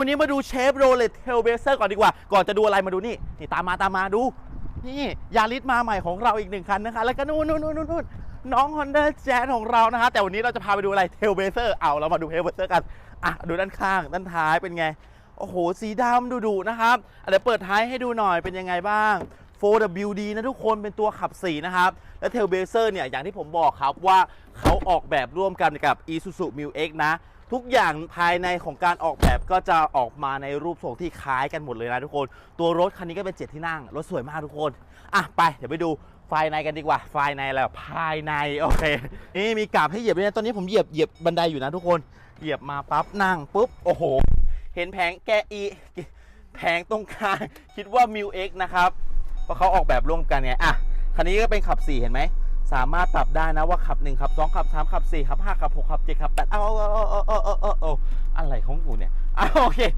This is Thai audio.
วันนี้มาดูเชฟโรเลตเทลเบเซอร์ก่อนดีกว่า ก่อนจะดูอะไรมาดูนี่ นี่ตามมาตามมาดู นี่ยาริสมาใหม่ของเราอีกหนึ่งคันนะคะ แล้วก็นู่นนู่นนู่นนู่นน้อง Honda Jazz ของเรานะคะ แต่วันนี้เราจะพาไปดูอะไรเทลเบเซอร์เอาเรามาดูเทลเบเซอร์กัน อะ ดูด้านข้าง ด้านท้ายเป็นไง โอ้โห สีดำดุๆนะครับอะเดี๋ยวเปิดท้ายให้ดูหน่อยเป็นยังไงบ้าง 4WD นะทุกคนเป็นตัวขับ4นะครับ และ Tailblazer เนี่ยอย่างที่ผมบอกครับว่าเขาออกแบบร่วมกันกับ Isuzu m u X นะ ทุกอย่างภายในของการออกแบบก็จะออกมาในรูปทรงที่คล้ายกันหมดเลยนะทุกคน ตัวรถคันนี้ก็เป็นเจ็ดที่นั่ง รถสวยมากทุกคน อะไปเดี๋ยวไปดูภายในกันดีกว่าภายในแล้วภายในโอเคนี่มีกราบให้เหยียบด้วยนะตอนนี้ผมเหยียบเหยียบบันไดอยู่นะทุกคนเหยียบมาปั๊บนั่งปุ๊บโอ้โห เห็นแผงแกะอีแผงตรงกลางคิดว่า m ิว X นะครับเพราะเขาออกแบบร่วมกันไงอะคันนี้ก็เป็นขับ4เห็นไหม สามารถปรับได้นะว่าขับ1ขับ2ขับ3ขับ4ขับ5ขับ6ขับ7ขับ8เอาเอาเอาเอาเอาอาเออะไรของกูเนี่ยอโอเค